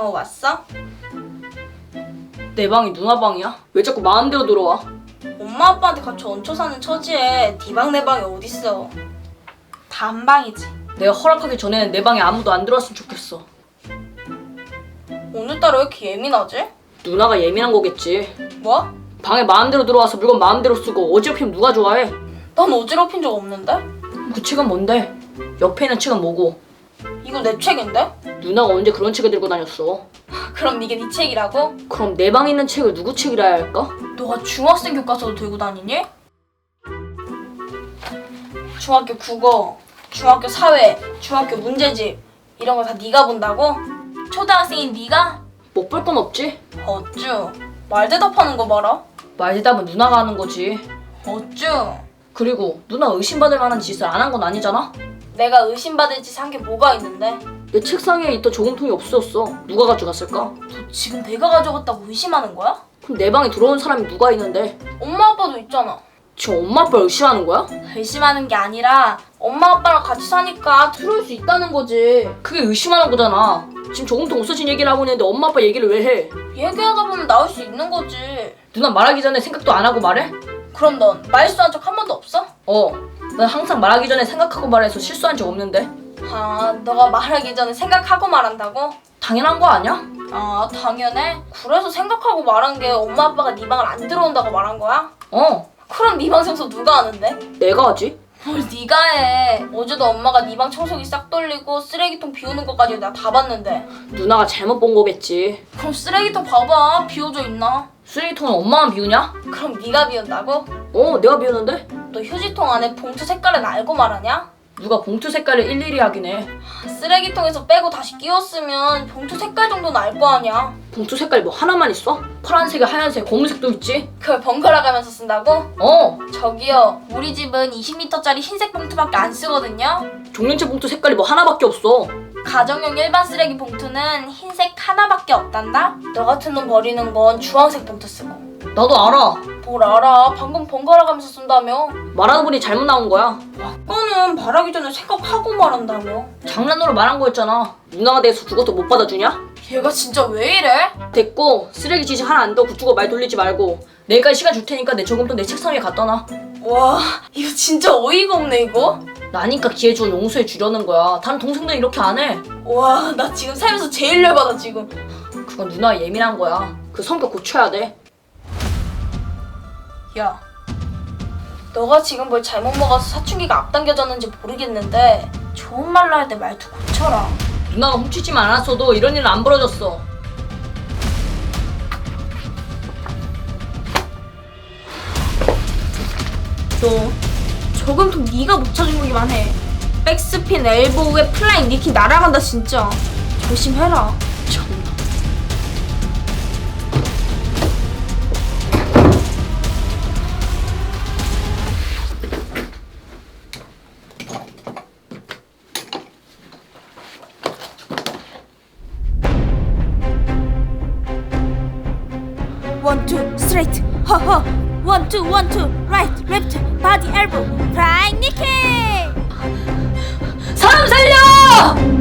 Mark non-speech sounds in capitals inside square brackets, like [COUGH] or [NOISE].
어 왔어? 내 방이 누나 방이야? 왜 자꾸 마음대로 들어와? 엄마 아빠한테 같이 얹혀 사는 처지에 네 방 내 방이 어딨어 다 한 방이지 내가 허락하기 전에는 내 방에 아무도 안 들어왔으면 좋겠어. 오늘따라 왜 이렇게 예민하지? 누나가 예민한 거겠지. 뭐? 방에 마음대로 들어와서 물건 마음대로 쓰고 어지럽히면 누가 좋아해? 난 어지럽힌 적 없는데? 그 책은 뭔데? 옆에 있는 책은 뭐고? 이거 내 책인데? 누나가 언제 그런 책을 들고 다녔어? [LAUGHS] 그럼 이게 네 책이라고? 그럼 내 방에 있는 책을 누구 책이라 해야 할까? 너가 중학생 교과서도 들고 다니니? 중학교 국어, 중학교 사회, 중학교 문제집 이런 거 다 네가 본다고? 초등학생인 네가? 못 볼 건 없지? 어쭈 말 대답하는 거 봐라 말 대답은 누나가 하는 거지. 어쭈 그리고 누나 의심받을 만한 짓을 안 한 건 아니잖아? 내가 의심받을 짓 한 게 뭐가 있는데 내 책상에 있던 저금통이 없어졌어. 누가 가져갔을까? 너 지금 내가 가져갔다고 의심하는 거야? 그럼 내 방에 들어온 사람이 누가 있는데? 엄마 아빠도 있잖아 지금 엄마 아빠를 의심하는 거야? 의심하는 게 아니라 엄마 아빠랑 같이 사니까 들어올 수 있다는 거지 그게 의심하는 거잖아. 지금 저금통 없어진 얘기를 하고 있는데 엄마 아빠 얘기를 왜 해? 얘기하다 보면 나올 수 있는 거지 누나 말하기 전에 생각도 안 하고 말해? 그럼 넌 말수한 없 어? 어. 난 항상 말하기 전에 생각하고 말해서 실수한 적 없는데. 아 너가 말하기 전에 생각하고 말한다고? 당연한 거 아니야? 아 당연해 그래서 생각하고 말한 게 엄마 아빠가 네 방을 안 들어온다고 말한 거야? 어. 그럼 네 방 청소 누가 하는데? 내가 하지. 뭘 네가 해 어제도 엄마가 네 방 청소기 싹 돌리고 쓰레기통 비우는 것까지 내가 다 봤는데 누나가 잘못 본 거겠지. 그럼 쓰레기통 봐봐 비워져 있나? 쓰레기통은 엄마만 비우냐? 그럼 네가 비운다고? 어, 내가 비우는데? 너 휴지통 안에 봉투 색깔은 알고 말하냐? 누가 봉투 색깔을 일일이 하긴 해. 쓰레기통에서 빼고 다시 끼웠으면 봉투 색깔 정도는 알 거 아니야 봉투 색깔이 뭐 하나만 있어? 파란색, 하얀색, 검은색도 있지? 그걸 번갈아 가면서 쓴다고? 어. 저기요 우리 집은 20리터짜리 흰색 봉투밖에 안 쓰거든요 종량제 봉투 색깔이 뭐 하나밖에 없어. 가정용 일반 쓰레기 봉투는 흰색 하나밖에 없단다? 너 같은 놈 버리는 건 주황색 봉투 쓰고 나도 알아. 뭘 알아 방금 번갈아 가면서 쓴다며 말하다 보니 잘못 나온 거야. 아까는 말하기 전에 생각하고 말한다며 장난으로 말한 거였잖아. 누나가 돼서 그것도 못 받아주냐? 얘가 진짜 왜 이래? 됐고 쓰레기 지식 하나 안 더 굳주고 말 돌리지 말고 내일까지 시간 줄 테니까 내 저금통 내 책상 위에 갖다 놔. 와 이거 진짜 어이가 없네 이거 나니까 기회 주면 용서해 주려는 거야. 다른 동생들은 이렇게 안 해. 와 나 지금 살면서 제일 열받아 지금 그건 누나 예민한 거야. 그 성격 고쳐야 돼. 야 너가 지금 뭘 잘못 먹어서 사춘기가 앞당겨졌는지 모르겠는데 좋은 말로 할 때 말투 고쳐라 누나가 훔치지만 않았어도 이런 일은 안 벌어졌어. 너 저금통 네가 못 찾은 거기만 해 백스핀 엘보우에 플라잉 니키 날아간다 진짜 조심해라 참나. 원투 스트레이트 허허 원투 원투 라이트 레프트 바디 엘보 플라잉 니키 사람 살려!